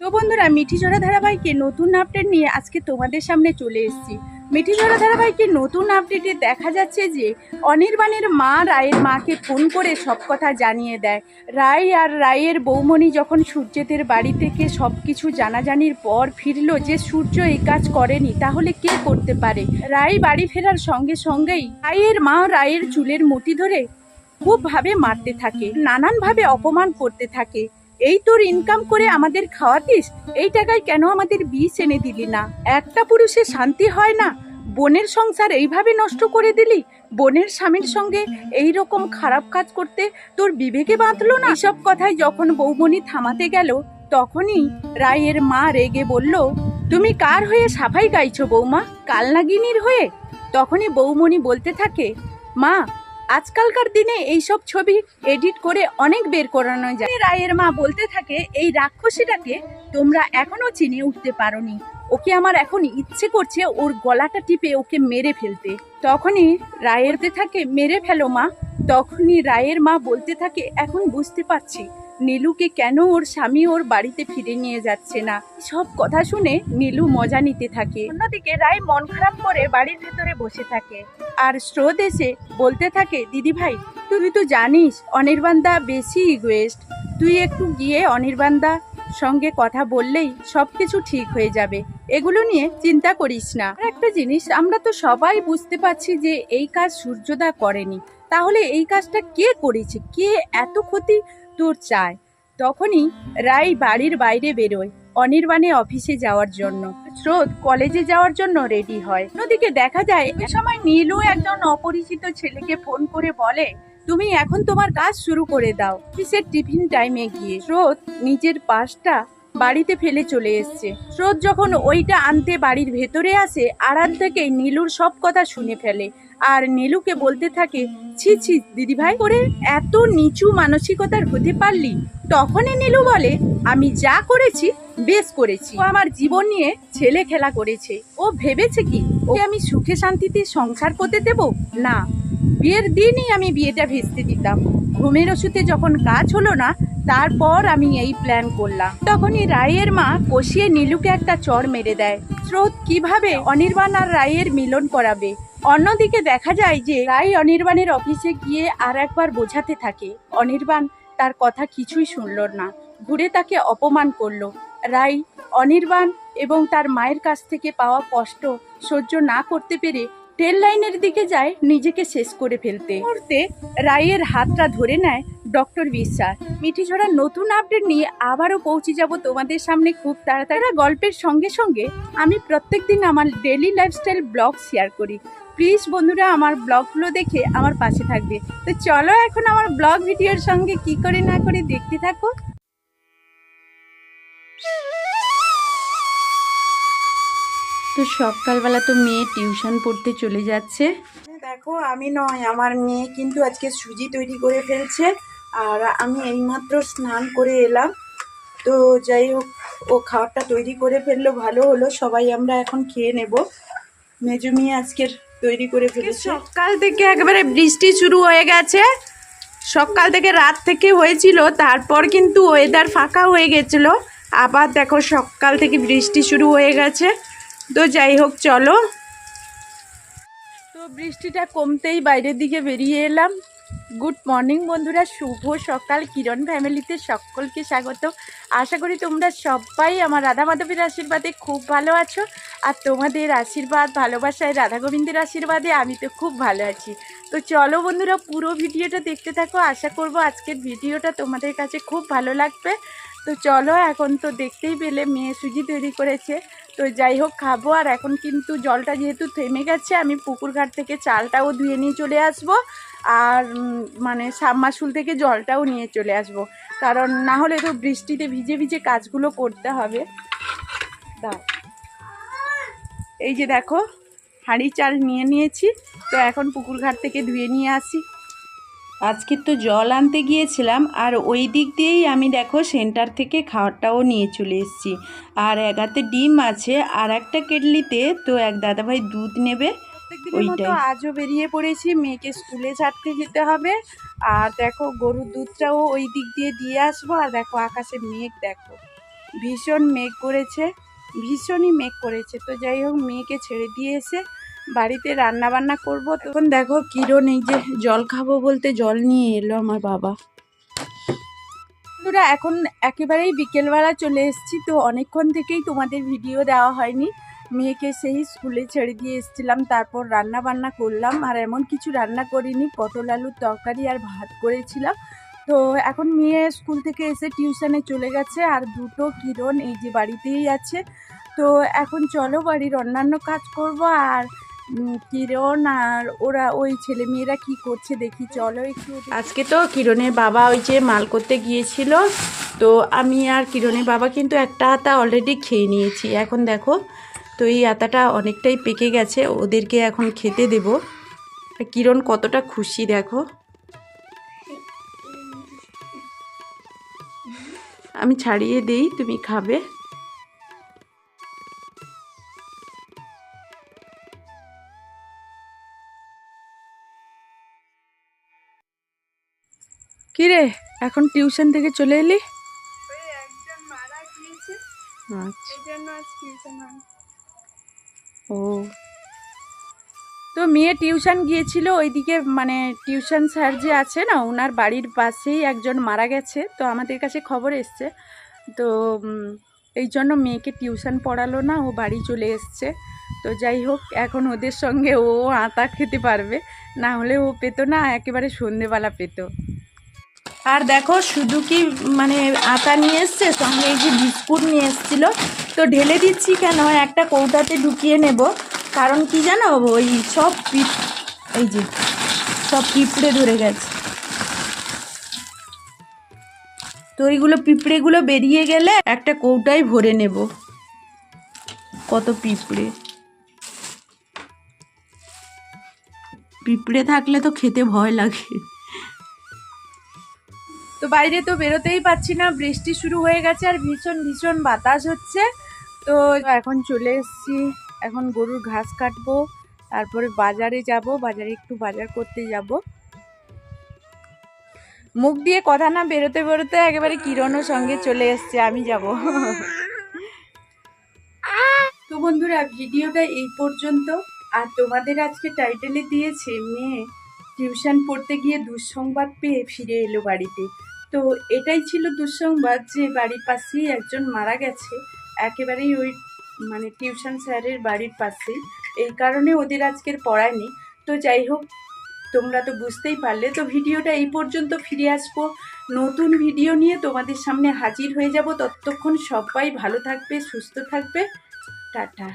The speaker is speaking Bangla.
তো বন্ধুরা মিঠি ঝরা ধারাবাহিকে নতুন আপডেট নিয়ে আজকে তোমাদের সামনে চলে এসেছি। মিঠি ঝরা ধারাবাহিকে নতুন আপডেটে দেখা যাচ্ছে যে, অনির্বাণের মা রায়ের মাকে ফোন করে সব কথা জানিয়ে দেয়। রায় আর রায়ের বৌমণি যখন সূর্যদের বাড়ি থেকে সব কিছু জানাজানির পর ফিরলো যে, সূর্য এই কাজ করেনি, তাহলে কে করতে পারে? রায় বাড়ি ফেরার সঙ্গে সঙ্গেই রায়ের মা রায়ের চুলের মুঠি ধরে খুব ভাবে মারতে থাকে, নানানভাবে অপমান করতে থাকে। এই তোর ইনকাম করে আমাদের খাওয়াতিস? এই টাকায় কেন আমাদের বিষ এনে দিলি না? একটা পুরুষে শান্তি হয় না? বোনের সংসার এইভাবে নষ্ট করে দিলি? বোনের স্বামীর সঙ্গে এই রকম খারাপ কাজ করতে তোর বিবেকে বাঁধলো না? সব কথাই যখন বৌমণি থামাতে গেল, তখনই রায়ের মা রেগে বলল, তুমি কার হয়ে সাফাই গাইছো বৌমা? কালনাগিনীর হয়ে? তখনই বৌমণি বলতে থাকে, মা আজকালকার দিনে এইসব ছবি এডিট করে অনেক বের করানো যায়। রায়ের মা বলতে থাকে, এই রাক্ষসীটাকে তোমরা এখনও চিনে উঠতে পারোনি। ওকে আমার এখন ইচ্ছে করছে ওর গলাটা টিপে ওকে মেরে ফেলতে। তখনই রায়ের থাকে, মেরে ফেলো মা। তখনই রায়ের মা বলতে থাকে, এখন বুঝতে পারছি নীলুকে কেন ওর স্বামী ওর বাড়িতে ফিরে নিয়ে যাচ্ছে না? সব কথা শুনে নীলু মজা নিতে থাকে। অন্যদিকে রায় মন খারাপ করে বাড়ির ভেতরে বসে থাকে। আর স্রোত এসে বলতে থাকে দিদি ভাই তুই তো জানিস, অনির্বাণদা বেশি ইগোয়েস্ট তুই একটু গিয়ে অনির্বাণদা সঙ্গে কথা বললেই সব কিছু ঠিক হয়ে যাবে। এগুলো নিয়ে চিন্তা করিস না। একটা জিনিস, আমরা তো সবাই বুঝতে পারছি যে এই কাজ সূর্যদা করেনি। তাহলে এই কাজটা কে করেছে? কে এত ক্ষতি তোর চায়। তখনই রাই বাড়ির বাইরে বেরোয় অনির্বাণে অফিসে যাওয়ার জন্য। স্রোত কলেজে যাওয়ার জন্য রেডি হয়। অন্যদিকে দেখা যায়, এ সময় নীলু একজন অপরিচিত ছেলেকে ফোন করে বলে, তুমি এখন তোমার কাজ শুরু করে দাও। অফিসের টিফিন টাইমে গিয়ে স্রোত নিজের পাশটা বাড়িতে ফেলে চলে এসছে। স্রোত যখন ওইটা আনতে বাড়ির ভেতরে আসে থেকে নীলুর সব কথা শুনে ফেলে। আর নীলুকে বলতে থাকে, ছি ছি, দিদিভাই করে এত নিচু মানসিকতার হতে পারলি? তখনই নীলু বলে, আমি যা করেছি, বেশ করেছি। ও আমার জীবন নিয়ে ছেলে খেলা করেছে। ও ভেবেছে কি, ওকে আমি সুখে শান্তিতে সংসার করতে দেব? না। বিয়ের দিনই আমি বিয়েটা ভেস্তে দিতাম। ঘুমের ওষুধে যখন কাজ হলো না তারপর আমি এই প্ল্যান করলাম। তখনই রায়ের মা কষিয়ে নীলুকে একটা চর মেরে দেয়। স্রোত, কীভাবে অনির্বাণ আর রায়ের মিলন করাবে? অন্যদিকে দেখা যায় যে রায় অনির্বাণের অফিসে গিয়ে আর একবার বোঝাতে থাকে। অনির্বাণ তার কথা কিছুই শুনল না। ঘুরে তাকে অপমান করল। রাই অনির্বাণ এবং তার মায়ের কাছ থেকে পাওয়া কষ্ট সহ্য না করতে পেরে ট্রেন লাইনের দিকে যায় নিজেকে শেষ করে ফেলতে। মুহূর্তে রায়ের হাতটা ধরে নেয় ডক্টর বিশ্বাস। মিঠি ঝড়ার নতুন আপডেট নিয়ে আবারও পৌঁছে যাব তোমাদের সামনে খুব তাড়াতাড়ি। গল্পের সঙ্গে সঙ্গে আমি প্রত্যেক দিন আমার ডেলি লাইফস্টাইল ব্লগ শেয়ার করি। প্লিজ বন্ধুরা আমার ব্লগগুলো দেখে আমার পাশে থাকবে। তো চলো এখন আমার ব্লগ ভিডিওর সঙ্গে কি করে না করে দেখতে থাকো। তো সকালবেলা তো মেয়ে টিউশন পড়তে চলে যাচ্ছে। দেখো আমি নয় আমার মেয়ে কিন্তু আজকে সুজি তৈরি করে ফেলছে। আর আমি এইমাত্র স্নান করে এলাম। তো যাই হোক ও খাবারটা তৈরি করে ফেলল ভালো হলো। সবাই আমরা এখন খেয়ে নেব। মেজু মেয়ে আজকের তৈরি করে ফেলেছে। সকাল থেকে একেবারে বৃষ্টি শুরু হয়ে গেছে। সকাল থেকে রাত থেকে হয়েছিল তারপর কিন্তু ওয়েদার ফাঁকা হয়ে গেছিল। আবার দেখো সকাল থেকে বৃষ্টি শুরু হয়ে গেছে। তো যাই হোক চলো। তো বৃষ্টিটা কমতেই বাইরের দিকে বেরিয়ে এলাম। গুড মর্নিং বন্ধুরা। শুভ সকাল। কিরণ ফ্যামিলিতে সকলকে স্বাগত। আশা করি তোমরা সবাই আমার রাধা মাধবের আশীর্বাদে খুব ভালো আছো। আর তোমাদের আশীর্বাদ, ভালোবাসায় রাধা গোবিন্দের আশীর্বাদে আমি তো খুব ভালো আছি। তো চলো বন্ধুরা, পুরো ভিডিওটা দেখতে থাকো। আশা করব আজকের ভিডিওটা তোমাদের কাছে খুব ভালো লাগবে। তো চলো, এখন তো দেখতেই পেলে মেয়ে সুজি তৈরি করেছে। তো যাই হোক, খাব। আর এখন কিন্তু জলটা যেহেতু থেমে গেছে, আমি পুকুর ঘাট থেকে চালটাও ধুয়ে নিয়ে চলে আসব। আর মানে সাবমাসুল থেকে জলটাও নিয়ে চলে আসব। কারণ না হলে তো বৃষ্টিতে ভিজে ভিজে কাজগুলো করতে হবে। দাও। এই যে দেখো হাঁড়ি চাল নিয়ে নিয়েছি। তো এখন পুকুর ঘাট থেকে ধুয়ে নিয়ে আসি। আজকে তো জল আনতে গিয়েছিলাম, আর ওই দিক দিয়েই আমি দেখো সেন্টার থেকে খাবারটাও নিয়ে চলে এসেছি। আর এক হাতে ডিম আছে, আর একটা কেটলিতে তো এক দাদাভাই দুধ নেবে। আজও বেরিয়ে পড়েছি মেয়েকে স্কুলে ছাড়তে যেতে হবে। আর দেখো গরুর দুধটাও ওই দিক দিয়ে দিয়ে আসব। আর দেখো আকাশে মেঘ দেখো। ভীষণ মেঘ করেছে ভীষণই মেঘ করেছে। তো যাই হোক মেয়েকে ছেড়ে দিয়ে এসে বাড়িতে রান্না বান্না করব। তখন দেখো কিরণ এই যে জল খাব বলতে জল নিয়ে এলো আমার বাবা। বন্ধুরা এখন একেবারেই বিকেলবেলা চলে এসেছি। তো অনেকক্ষণ থেকেই তোমাদের ভিডিও দেওয়া হয়নি। মেয়েকে সেই স্কুলে ছেড়ে দিয়ে এসেছিলাম, তারপর রান্না বান্না করলাম, আর এমন কিছু রান্না করিনি, পটল আলুর তরকারি আর ভাত করেছিলাম। তো এখন মেয়ে স্কুল থেকে এসে টিউশনে চলে গেছে, আর দুটো কিরণ এই যে বাড়িতেই আছে। তো এখন চলো বাড়ির অন্যান্য কাজ করব, আর কিরণ আর ওরা, ওই ছেলে মেয়েরা কি করছে দেখি, চলো একটু আজকে তো কিরণের বাবা ওই যে মাল করতে গিয়েছিল, তো আমি আর কিরণের বাবা কিন্তু একটা আতা অলরেডি খেয়ে নিয়েছি। এখন দেখো তো এই আতাটা অনেকটাই পেকে গেছে, ওদেরকে এখন খেতে দেব। কিরণ কতটা খুশি, দেখো। আমি ছাড়িয়ে দেই, তুমি খাবে। কিরে, এখন টিউশন থেকে চলে এলি? ও। তো মেয়ে টিউশন গিয়েছিল ওইদিকে মানে টিউশন স্যার যে আছে না, ওনার বাড়ির পাশেই একজন মারা গেছে, তো আমাদের কাছে খবর এসছে। তো এই জন্য মেয়েকে টিউশন পড়ালো না, ও বাড়ি চলে এসছে। তো যাই হোক, এখন ওদের সঙ্গে ও আতা খেতে পারবে, না হলে ও পেতো না, একেবারে সন্ধেবেলা পেতো। আর দেখো, শুধু কি মানে আটা নিয়ে এসছে, সঙ্গে এই যে বিস্কুট নিয়ে এসছিল। তো ঢেলে দিচ্ছি কেন? একটা কৌটাতে ঢুকিয়ে নেব। কারণ কি জানো, ওই সব এই যে, সব পিঁপড়ে ধরে গেছে। তো ওইগুলো পিঁপড়েগুলো বেরিয়ে গেলে একটা কৌটায় ভরে নেব। কত পিঁপড়ে। পিঁপড়ে থাকলে তো খেতে ভয় লাগে। তো বাইরে তো বেরোতেই পাচ্ছি না, বৃষ্টি শুরু হয়ে গেছে আর ভীষণ ভীষণ বাতাস হচ্ছে। তো এখন চলে এসেছি, এখন গরুর ঘাস কাটবো, তারপরে বাজারে যাব, বাজারে একটু বাজার করতে যাব। মুখ দিয়ে কথা না বেরোতে বেরোতে একেবারে কিরণও সঙ্গে চলে এসছে, আমি যাব। তো বন্ধুরা, ভিডিওটা এই পর্যন্ত। আর তোমাদের আজকে টাইটেলে দিয়েছে মেয়ে, টিউশন পড়তে গিয়ে দুঃসংবাদ পেয়ে ফিরে এলো বাড়িতে। তো এটাই ছিল দুঃসংবাদ যে বাড়ির পাশেই একজন মারা গেছে। একেবারেই ওই মানে টিউশন স্যারের বাড়ির পাশেই। এই কারণে ওদের আজকের পড়ায়নি তো যাই হোক, তোমরা তো বুঝতেই পারলে। তো ভিডিওটা এই পর্যন্ত ফিরে আসব। নতুন ভিডিও নিয়ে তোমাদের সামনে হাজির হয়ে যাব। ততক্ষণ সবাই ভালো থাকবে, সুস্থ থাকবে। টাটা।